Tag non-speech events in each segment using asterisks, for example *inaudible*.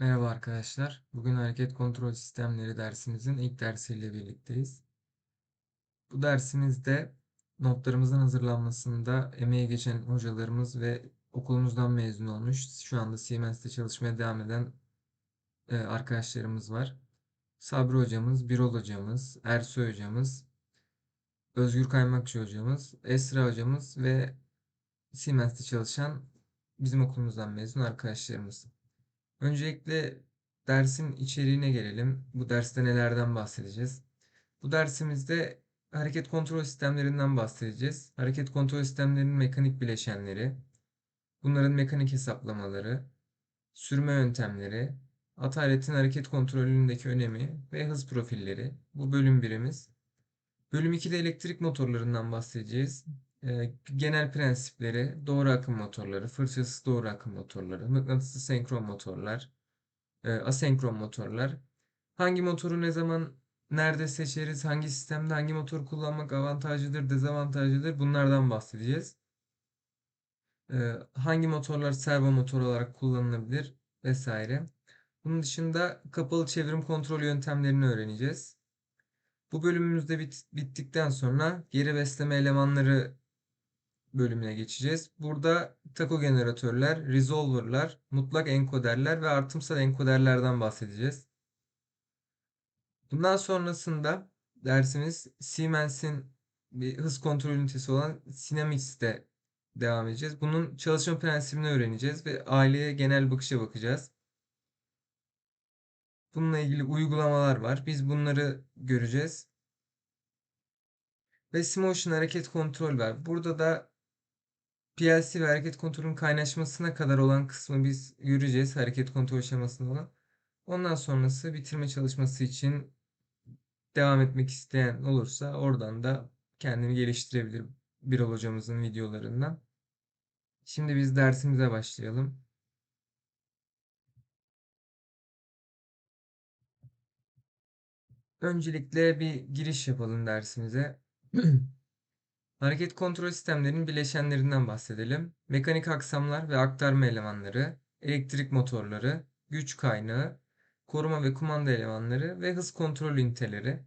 Merhaba arkadaşlar. Bugün hareket kontrol sistemleri dersimizin ilk dersiyle birlikteyiz. Bu dersimizde notlarımızın hazırlanmasında emeği geçen hocalarımız ve okulumuzdan mezun olmuş, şu anda Siemens'te çalışmaya devam eden e, arkadaşlarımız var. Sabri hocamız, Birol hocamız, Ersoy hocamız, Özgür Kaymakçı hocamız, Esra hocamız ve Siemens'te çalışan bizim okulumuzdan mezun arkadaşlarımız. Öncelikle dersin içeriğine gelelim. Bu derste nelerden bahsedeceğiz? Bu dersimizde hareket kontrol sistemlerinden bahsedeceğiz. Hareket kontrol sistemlerinin mekanik bileşenleri, bunların mekanik hesaplamaları, sürme yöntemleri, at aletin hareket kontrolündeki önemi ve hız profilleri. Bu bölüm birimiz. Bölüm 2'de elektrik motorlarından bahsedeceğiz. Ee, genel prensipleri, doğru akım motorları, fırçasız doğru akım motorları, mıknatıslı senkron motorlar, e, asenkron motorlar. Hangi motoru ne zaman nerede seçeriz, hangi sistemde hangi motor kullanmak avantajlıdır, dezavantajlıdır bunlardan bahsedeceğiz. Ee, hangi motorlar servo motor olarak kullanılabilir vesaire. Bunun dışında kapalı çevrim kontrol yöntemlerini öğreneceğiz. Bu bölümümüzde bit bittikten sonra geri besleme elemanları bölümüne geçeceğiz. Burada taco generatörler, resolver'lar, mutlak enkoderler ve artımsal enkoderlerden bahsedeceğiz. Bundan sonrasında dersimiz Siemens'in bir hız kontrol ünitesi olan Sinamics'te devam edeceğiz. Bunun çalışma prensibini öğreneceğiz ve aileye genel bakışa bakacağız. Bununla ilgili uygulamalar var. Biz bunları göreceğiz. Ve Simotion hareket kontrol var. Burada da PLC ve hareket kontrolün kaynaşmasına kadar olan kısmı biz göreceğiz. Hareket kontrol aşamasında olan. Ondan sonrası bitirme çalışması için devam etmek isteyen olursa oradan da kendini geliştirebilir Birol hocamızın videolarından. Şimdi biz dersimize başlayalım. Öncelikle bir giriş yapalım dersimize. *clears throat* Hareket kontrol sistemlerinin bileşenlerinden bahsedelim. Mekanik aksamlar ve aktarma elemanları, elektrik motorları, güç kaynağı, koruma ve kumanda elemanları ve hız kontrol üniteleri.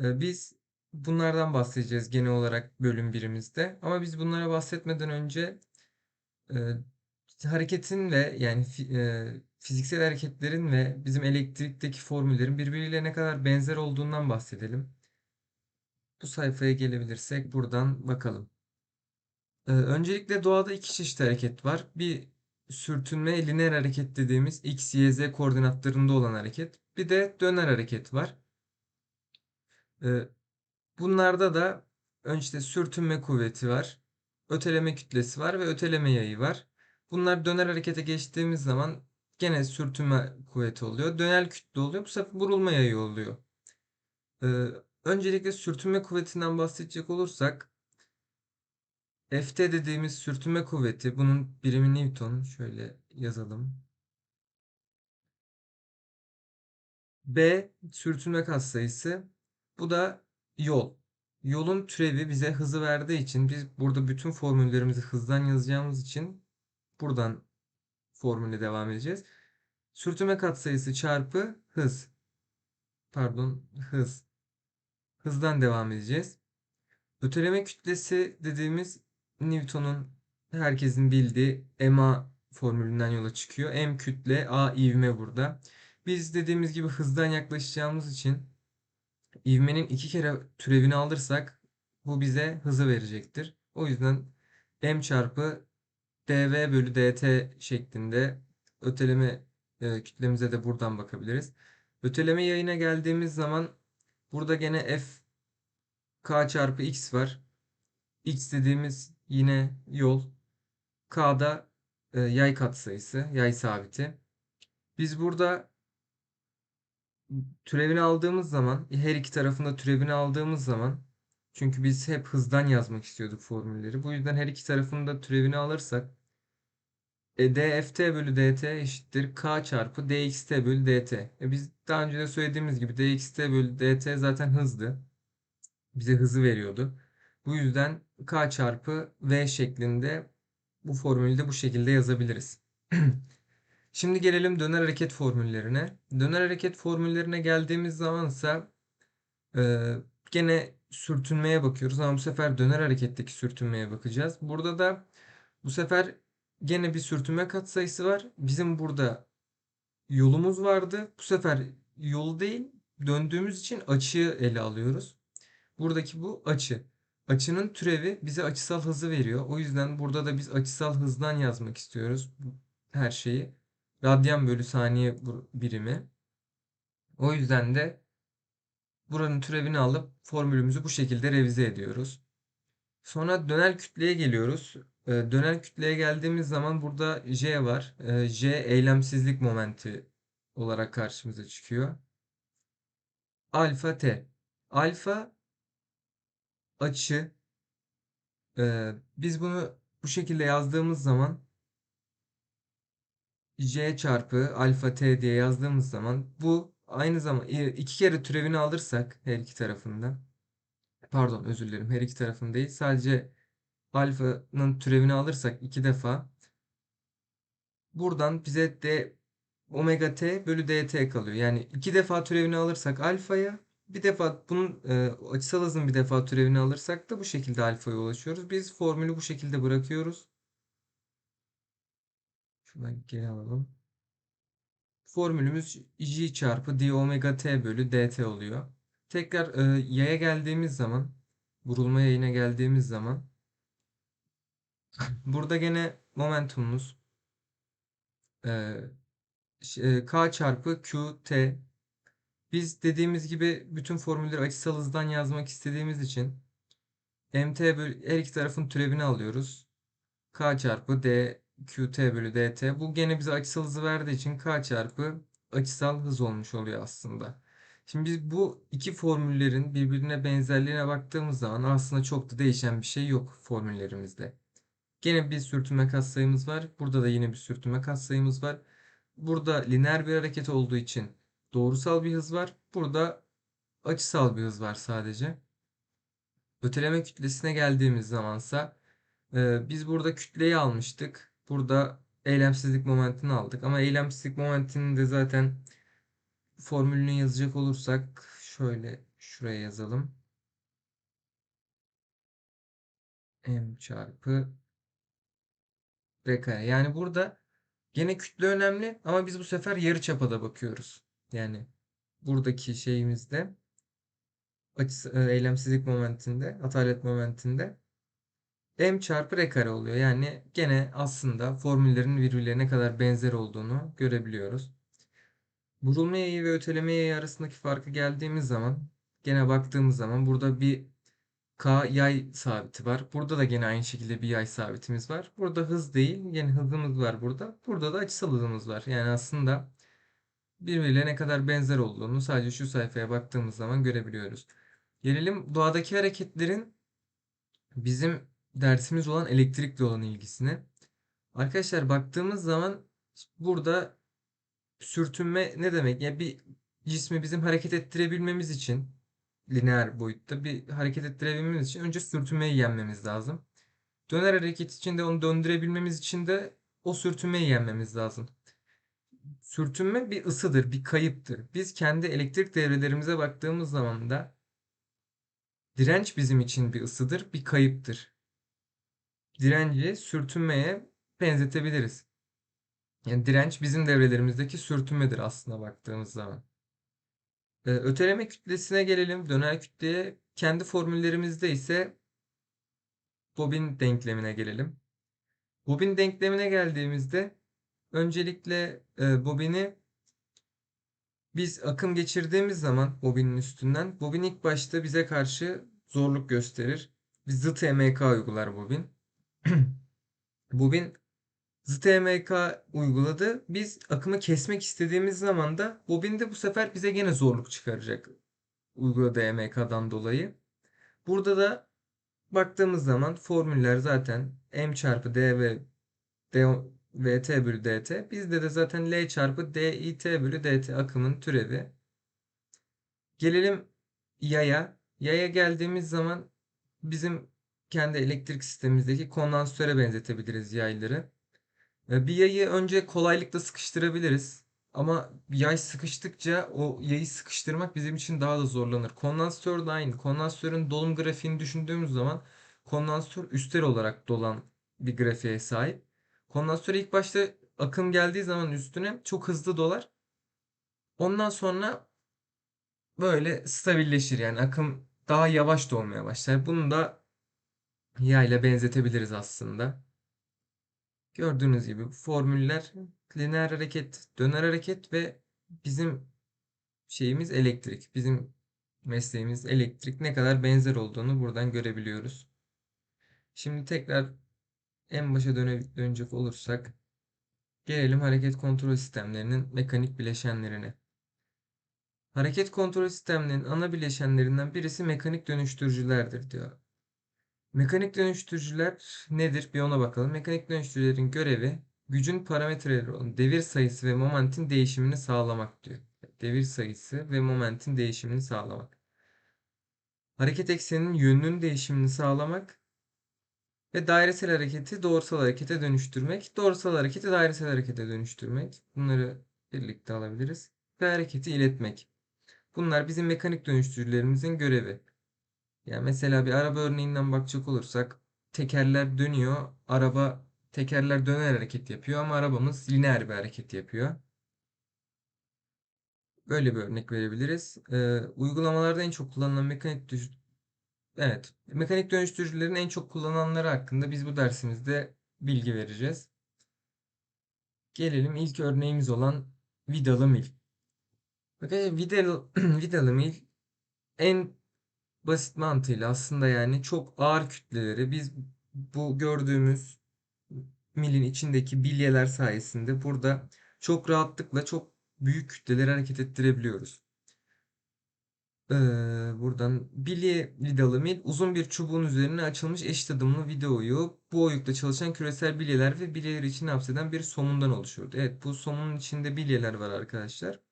Ee, biz bunlardan bahsedeceğiz genel olarak bölüm birimizde. Ama biz bunlara bahsetmeden önce e, hareketin ve yani e, fiziksel hareketlerin ve bizim elektrikteki formüllerin birbiriyle ne kadar benzer olduğundan bahsedelim. Bu sayfaya gelebilirsek buradan bakalım. Ee, öncelikle doğada iki çeşit hareket var. Bir sürtünme lineer hareket dediğimiz x, y, z koordinatlarında olan hareket. Bir de döner hareket var. Ee, bunlarda da önce sürtünme kuvveti var. Öteleme kütlesi var ve öteleme yayı var. Bunlar döner harekete geçtiğimiz zaman gene sürtünme kuvveti oluyor. Dönel kütle oluyor. Bu sefer vurulma yayı oluyor. Ee, öncelikle sürtünme kuvvetinden bahsedecek olursak Ft dediğimiz sürtünme kuvveti bunun birimi Newton şöyle yazalım. B sürtünme katsayısı bu da yol. Yolun türevi bize hızı verdiği için biz burada bütün formüllerimizi hızdan yazacağımız için buradan formüle devam edeceğiz. Sürtünme katsayısı çarpı hız. Pardon hız. Hızdan devam edeceğiz. Öteleme kütlesi dediğimiz Newton'un herkesin bildiği MA formülünden yola çıkıyor. M kütle, A ivme burada. Biz dediğimiz gibi hızdan yaklaşacağımız için ivmenin iki kere türevini alırsak bu bize hızı verecektir. O yüzden M çarpı dv bölü dt şeklinde öteleme e, kütlemize de buradan bakabiliriz. Öteleme yayına geldiğimiz zaman burada gene f k çarpı x var. x dediğimiz yine yol. K'da e, yay katsayısı, yay sabiti. Biz burada türevini aldığımız zaman, her iki tarafında türevini aldığımız zaman çünkü biz hep hızdan yazmak istiyorduk formülleri. Bu yüzden her iki tarafında türevini alırsak e, dft bölü dt eşittir k çarpı dxt bölü dt. E, biz daha önce de söylediğimiz gibi dxt bölü dt zaten hızdı. Bize hızı veriyordu. Bu yüzden k çarpı v şeklinde bu formülü de bu şekilde yazabiliriz. *clears throat* Şimdi gelelim döner hareket formüllerine. Döner hareket formüllerine geldiğimiz zamansa e, gene sürtünmeye bakıyoruz ama bu sefer döner hareketteki sürtünmeye bakacağız. Burada da bu sefer gene bir sürtünme katsayısı var. Bizim burada yolumuz vardı. Bu sefer yol değil döndüğümüz için açıyı ele alıyoruz. Buradaki bu açı. Açının türevi bize açısal hızı veriyor. O yüzden burada da biz açısal hızdan yazmak istiyoruz her şeyi. Radyan bölü saniye birimi. O yüzden de buranın türevini alıp formülümüzü bu şekilde revize ediyoruz. Sonra döner kütleye geliyoruz. Ee, döner kütleye geldiğimiz zaman burada J var. Ee, J eylemsizlik momenti olarak karşımıza çıkıyor. Alfa T. Alfa açı. Ee, biz bunu bu şekilde yazdığımız zaman J çarpı alfa T diye yazdığımız zaman bu aynı zaman iki kere türevini alırsak her iki tarafında pardon özür dilerim her iki tarafın değil sadece alfanın türevini alırsak iki defa buradan bize d omega t bölü dt kalıyor. Yani iki defa türevini alırsak alfaya bir defa bunun e, açısal hızın bir defa türevini alırsak da bu şekilde alfaya ulaşıyoruz. Biz formülü bu şekilde bırakıyoruz. Şuradan geri alalım. Formülümüz j çarpı d omega t bölü dt oluyor. Tekrar e, yaya geldiğimiz zaman, vurulma yayına geldiğimiz zaman *laughs* burada gene momentumumuz e, e k çarpı q t biz dediğimiz gibi bütün formülleri açısal hızdan yazmak istediğimiz için mt bölü her iki tarafın türevini alıyoruz. k çarpı d qt bölü dt. Bu gene bize açısal hızı verdiği için k çarpı açısal hız olmuş oluyor aslında. Şimdi biz bu iki formüllerin birbirine benzerliğine baktığımız zaman aslında çok da değişen bir şey yok formüllerimizde. Gene bir sürtünme katsayımız var. Burada da yine bir sürtünme katsayımız var. Burada lineer bir hareket olduğu için doğrusal bir hız var. Burada açısal bir hız var sadece. Öteleme kütlesine geldiğimiz zamansa e, biz burada kütleyi almıştık. Burada eylemsizlik momentini aldık. Ama eylemsizlik momentini de zaten formülünü yazacak olursak şöyle şuraya yazalım. M çarpı R kare. Yani burada gene kütle önemli ama biz bu sefer yarı çapada bakıyoruz. Yani buradaki şeyimizde e, eylemsizlik momentinde, atalet momentinde m çarpı r kare oluyor. Yani gene aslında formüllerin birbirlerine kadar benzer olduğunu görebiliyoruz. Vurulma yayı ve öteleme yayı arasındaki farkı geldiğimiz zaman gene baktığımız zaman burada bir K yay sabiti var. Burada da gene aynı şekilde bir yay sabitimiz var. Burada hız değil. Yine hızımız var burada. Burada da açısal hızımız var. Yani aslında birbirine ne kadar benzer olduğunu sadece şu sayfaya baktığımız zaman görebiliyoruz. Gelelim doğadaki hareketlerin bizim dersimiz olan elektrikle olan ilgisine. Arkadaşlar baktığımız zaman burada sürtünme ne demek? Yani bir cismi bizim hareket ettirebilmemiz için lineer boyutta bir hareket ettirebilmemiz için önce sürtünmeyi yenmemiz lazım. Döner hareket için de onu döndürebilmemiz için de o sürtünmeyi yenmemiz lazım. Sürtünme bir ısıdır, bir kayıptır. Biz kendi elektrik devrelerimize baktığımız zaman da direnç bizim için bir ısıdır, bir kayıptır. Direnci sürtünmeye benzetebiliriz. Yani direnç bizim devrelerimizdeki sürtünmedir aslında baktığımız zaman. Ee, öteleme kütlesine gelelim. Döner kütleye kendi formüllerimizde ise bobin denklemine gelelim. Bobin denklemine geldiğimizde öncelikle e, bobini biz akım geçirdiğimiz zaman bobinin üstünden bobin ilk başta bize karşı zorluk gösterir. Bir zıt EMK uygular bobin. *clears throat* bobin zıt EMK uyguladı. Biz akımı kesmek istediğimiz zaman da bobin de bu sefer bize gene zorluk çıkaracak. Uyguladığı EMK'dan dolayı. Burada da baktığımız zaman formüller zaten M çarpı D ve D, VT bölü DT. Bizde de zaten L çarpı DIT bölü DT akımın türevi. Gelelim yaya. Yaya geldiğimiz zaman bizim kendi elektrik sistemimizdeki kondansatöre benzetebiliriz yayları. E, Bir yayı önce kolaylıkla sıkıştırabiliriz. Ama yay sıkıştıkça o yayı sıkıştırmak bizim için daha da zorlanır. Kondansatör de aynı. Kondansatörün dolum grafiğini düşündüğümüz zaman kondansatör üstel olarak dolan bir grafiğe sahip. Kondansatör ilk başta akım geldiği zaman üstüne çok hızlı dolar. Ondan sonra böyle stabilleşir. Yani akım daha yavaş dolmaya başlar. Bunu da yayla benzetebiliriz aslında. Gördüğünüz gibi formüller lineer hareket, döner hareket ve bizim şeyimiz elektrik. Bizim mesleğimiz elektrik ne kadar benzer olduğunu buradan görebiliyoruz. Şimdi tekrar en başa döne, dönecek olursak gelelim hareket kontrol sistemlerinin mekanik bileşenlerine. Hareket kontrol sistemlerinin ana bileşenlerinden birisi mekanik dönüştürücülerdir diyor. Mekanik dönüştürücüler nedir? Bir ona bakalım. Mekanik dönüştürücülerin görevi gücün parametreleri olan devir sayısı ve momentin değişimini sağlamak diyor. Devir sayısı ve momentin değişimini sağlamak. Hareket ekseninin yönünün değişimini sağlamak ve dairesel hareketi doğrusal harekete dönüştürmek. Doğrusal hareketi dairesel harekete dönüştürmek. Bunları birlikte alabiliriz. Ve hareketi iletmek. Bunlar bizim mekanik dönüştürücülerimizin görevi. Yani mesela bir araba örneğinden bakacak olursak tekerler dönüyor. Araba tekerler döner hareket yapıyor ama arabamız lineer bir hareket yapıyor. Böyle bir örnek verebiliriz. Ee, uygulamalarda en çok kullanılan mekanik düş Evet, mekanik dönüştürücülerin en çok kullananları hakkında biz bu dersimizde bilgi vereceğiz. Gelelim ilk örneğimiz olan vidalı mil. Bakın vidalı, *clears throat* vidalı mil en basit mantığıyla aslında yani çok ağır kütleleri biz bu gördüğümüz milin içindeki bilyeler sayesinde burada çok rahatlıkla çok büyük kütleleri hareket ettirebiliyoruz. Ee, buradan bilye vidalı mil uzun bir çubuğun üzerine açılmış eşit adımlı vida oyuğu bu oyukta çalışan küresel bilyeler ve bilyeleri içine hapseden bir somundan oluşuyordu. Evet bu somunun içinde bilyeler var arkadaşlar.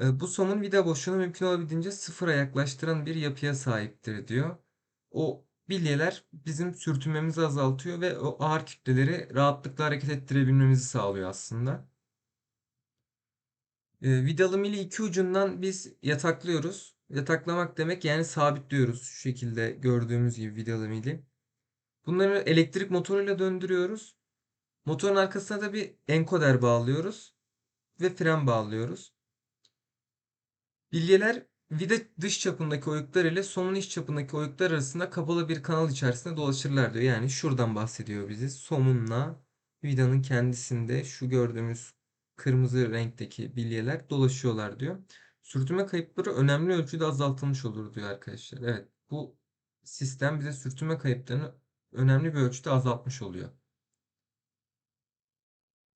Ee, bu somun vida boşluğunu mümkün olabildiğince sıfıra yaklaştıran bir yapıya sahiptir diyor. O bilyeler bizim sürtünmemizi azaltıyor ve o ağır kütleleri rahatlıkla hareket ettirebilmemizi sağlıyor aslında. Ee, vidalı mili iki ucundan biz yataklıyoruz. Yataklamak demek yani sabitliyoruz şu şekilde gördüğümüz gibi vidalı mili. Bunları elektrik motoruyla döndürüyoruz. Motorun arkasına da bir enkoder bağlıyoruz ve fren bağlıyoruz. Bilyeler vida dış çapındaki oyuklar ile somun iç çapındaki oyuklar arasında kapalı bir kanal içerisinde dolaşırlar diyor. Yani şuradan bahsediyor bizi. Somunla vidanın kendisinde şu gördüğümüz kırmızı renkteki bilyeler dolaşıyorlar diyor. Sürtünme kayıpları önemli ölçüde azaltılmış olur diyor arkadaşlar. Evet bu sistem bize sürtünme kayıplarını önemli bir ölçüde azaltmış oluyor.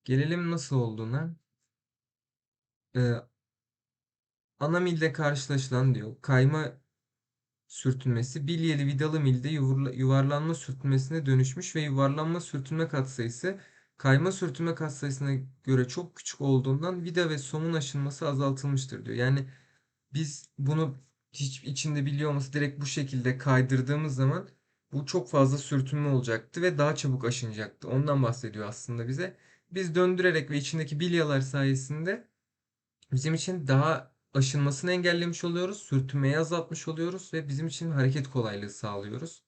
Gelelim nasıl olduğuna. Ee, ana milde karşılaşılan diyor kayma sürtünmesi bilyeli vidalı milde yuvarlanma sürtünmesine dönüşmüş ve yuvarlanma sürtünme katsayısı kayma sürtünme katsayısına göre çok küçük olduğundan vida ve somun aşınması azaltılmıştır diyor. Yani biz bunu hiç içinde biliyor olması direkt bu şekilde kaydırdığımız zaman bu çok fazla sürtünme olacaktı ve daha çabuk aşınacaktı. Ondan bahsediyor aslında bize. Biz döndürerek ve içindeki bilyalar sayesinde bizim için daha aşınmasını engellemiş oluyoruz. Sürtünmeyi azaltmış oluyoruz ve bizim için hareket kolaylığı sağlıyoruz.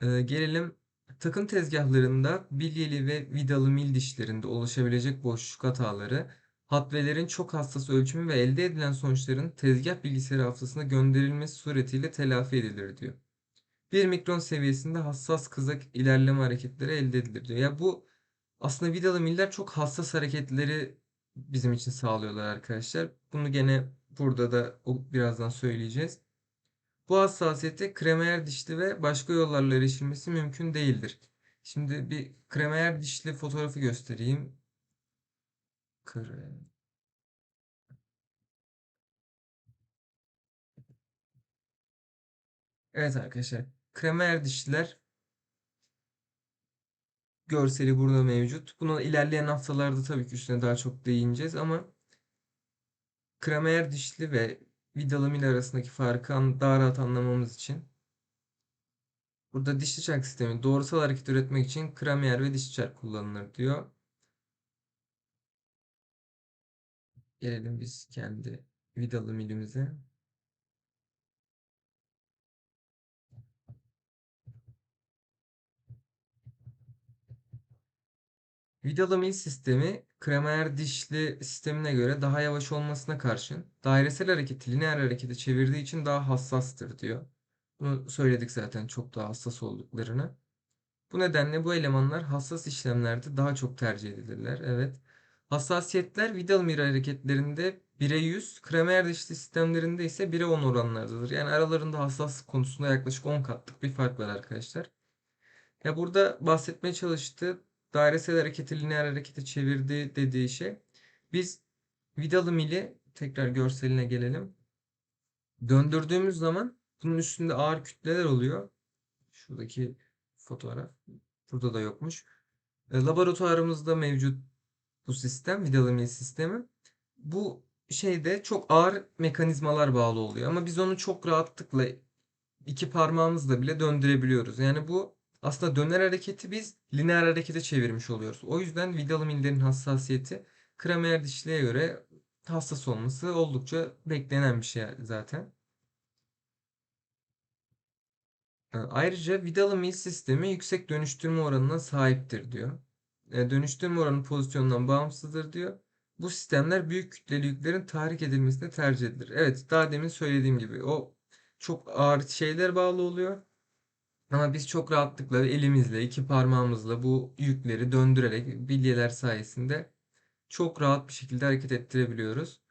Ee, gelelim takım tezgahlarında bilyeli ve vidalı mil dişlerinde oluşabilecek boşluk hataları hatvelerin çok hassas ölçümü ve elde edilen sonuçların tezgah bilgisayarı hafızasına gönderilmesi suretiyle telafi edilir diyor. 1 mikron seviyesinde hassas kızak ilerleme hareketleri elde edilir diyor. Ya bu aslında vidalı miller çok hassas hareketleri bizim için sağlıyorlar arkadaşlar. Bunu gene burada da birazdan söyleyeceğiz. Bu hassasiyete kremer dişli ve başka yollarla erişilmesi mümkün değildir. Şimdi bir kremer dişli fotoğrafı göstereyim. Krem. Evet arkadaşlar. Kremer dişliler görseli burada mevcut. Bunu ilerleyen haftalarda tabii ki üstüne daha çok değineceğiz ama kremer dişli ve vidalı mil arasındaki farkı daha rahat anlamamız için Burada dişli çark sistemi doğrusal hareket üretmek için kramiyer ve dişli çark kullanılır diyor. Gelelim biz kendi vidalı milimize. Vidalı mil sistemi kramiyer dişli sistemine göre daha yavaş olmasına karşın dairesel hareketi lineer harekete çevirdiği için daha hassastır diyor. Bunu söyledik zaten çok daha hassas olduklarını. Bu nedenle bu elemanlar hassas işlemlerde daha çok tercih edilirler. Evet. Hassasiyetler vidalı mil hareketlerinde 1'e 100, Kramer dişli sistemlerinde ise 1'e 10 oranlardadır. Yani aralarında hassaslık konusunda yaklaşık 10 katlık bir fark var arkadaşlar. Ya burada bahsetmeye çalıştığı dairesel hareketi lineer harekete çevirdi dediği şey. Biz vidalı mili tekrar görseline gelelim. Döndürdüğümüz zaman bunun üstünde ağır kütleler oluyor. Şuradaki fotoğraf. Burada da yokmuş. E, laboratuvarımızda mevcut bu sistem, vidalı mil sistemi. Bu şeyde çok ağır mekanizmalar bağlı oluyor. Ama biz onu çok rahatlıkla iki parmağımızla bile döndürebiliyoruz. Yani bu aslında döner hareketi biz lineer harekete çevirmiş oluyoruz. O yüzden vidalı millerin hassasiyeti kramer dişliğe göre hassas olması oldukça beklenen bir şey zaten. Ayrıca vidalı mil sistemi yüksek dönüştürme oranına sahiptir diyor. E, dönüştürme oranı pozisyondan bağımsızdır diyor. Bu sistemler büyük kütleli yüklerin tahrik edilmesine tercih edilir. Evet, daha demin söylediğim gibi o çok ağır şeyler bağlı oluyor. Ama biz çok rahatlıkla elimizle, iki parmağımızla bu yükleri döndürerek bilyeler sayesinde çok rahat bir şekilde hareket ettirebiliyoruz.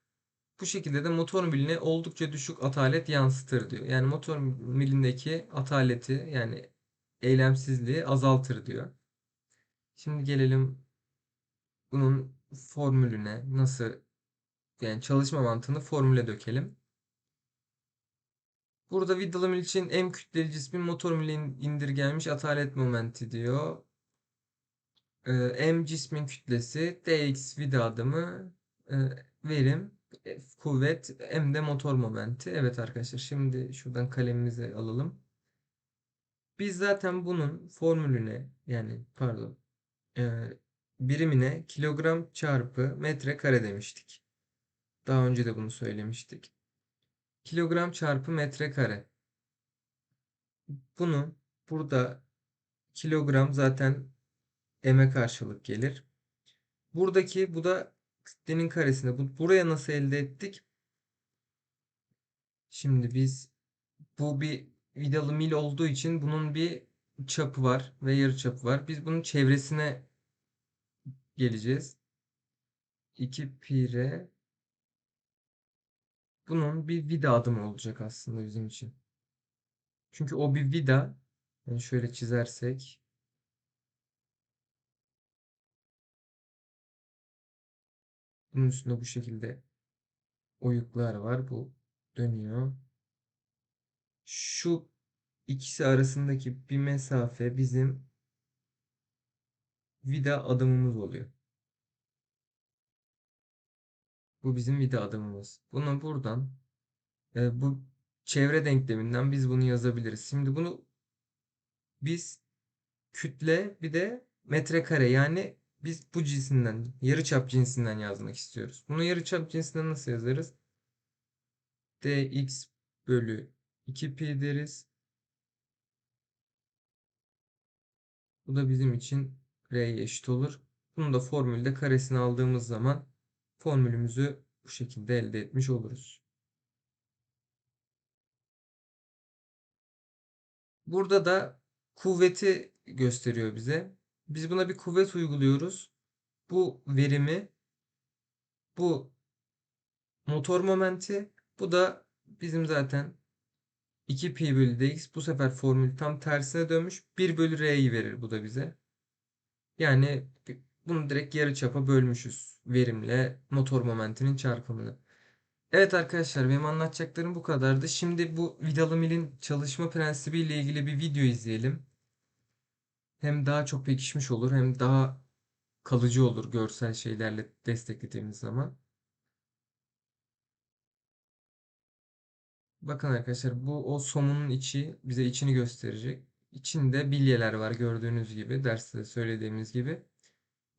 Bu şekilde de motor miline oldukça düşük atalet yansıtır diyor. Yani motor milindeki ataleti yani eylemsizliği azaltır diyor. Şimdi gelelim bunun formülüne nasıl yani çalışma mantığını formüle dökelim. Burada vidalı mil için M kütleli cismin motor miline indirgenmiş atalet momenti diyor. Ee, M cismin kütlesi, dx vida adımı, e, verim, F kuvvet, M de motor momenti. Evet arkadaşlar şimdi şuradan kalemimizi alalım. Biz zaten bunun formülüne yani pardon e, birimine kilogram çarpı metre kare demiştik. Daha önce de bunu söylemiştik. Kilogram çarpı metre kare. Bunu burada kilogram zaten m'e karşılık gelir. Buradaki bu da kütlenin karesini. Bu, buraya nasıl elde ettik? Şimdi biz bu bir vidalı mil olduğu için bunun bir çapı var ve yarı çapı var. Biz bunun çevresine geleceğiz. 2 pi r bunun bir vida adımı olacak aslında bizim için. Çünkü o bir vida. Yani şöyle çizersek bunun üstünde bu şekilde oyuklar var. Bu dönüyor. Şu ikisi arasındaki bir mesafe bizim vida adımımız oluyor. Bu bizim vida adımımız. Bunu buradan e, bu çevre denkleminden biz bunu yazabiliriz. Şimdi bunu biz kütle bir de metrekare yani biz bu cinsinden yarıçap cinsinden yazmak istiyoruz. Bunu yarıçap cinsinden nasıl yazarız? dx bölü 2pi deriz. Bu da bizim için r'ye eşit olur. Bunu da formülde karesini aldığımız zaman formülümüzü bu şekilde elde etmiş oluruz. Burada da kuvveti gösteriyor bize. Biz buna bir kuvvet uyguluyoruz. Bu verimi bu motor momenti bu da bizim zaten 2 pi bölü dx bu sefer formül tam tersine dönmüş. 1 bölü r'yi verir bu da bize. Yani bunu direkt yarı çapa bölmüşüz. Verimle motor momentinin çarpımını. Evet arkadaşlar benim anlatacaklarım bu kadardı. Şimdi bu vidalı milin çalışma prensibi ile ilgili bir video izleyelim. Hem daha çok pekişmiş olur hem daha kalıcı olur görsel şeylerle desteklediğimiz zaman. Bakın arkadaşlar bu o somunun içi bize içini gösterecek. İçinde bilyeler var gördüğünüz gibi derste de söylediğimiz gibi.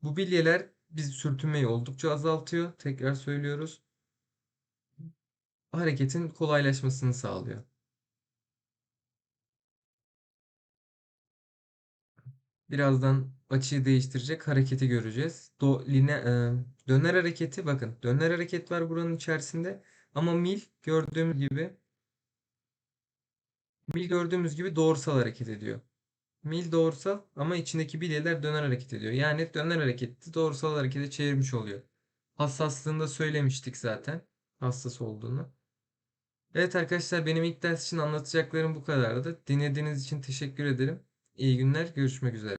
Bu bilyeler biz sürtünmeyi oldukça azaltıyor. Tekrar söylüyoruz. Hareketin kolaylaşmasını sağlıyor. Birazdan açıyı değiştirecek hareketi göreceğiz. Do, line, e, döner hareketi bakın. Döner hareket var buranın içerisinde. Ama mil gördüğümüz gibi mil gördüğümüz gibi doğrusal hareket ediyor. Mil doğrusal ama içindeki bilyeler döner hareket ediyor. Yani döner hareketi doğrusal harekete çevirmiş oluyor. Hassaslığında söylemiştik zaten. Hassas olduğunu. Evet arkadaşlar benim ilk ders için anlatacaklarım bu kadardı. Dinlediğiniz için teşekkür ederim. İyi günler. Görüşmek üzere.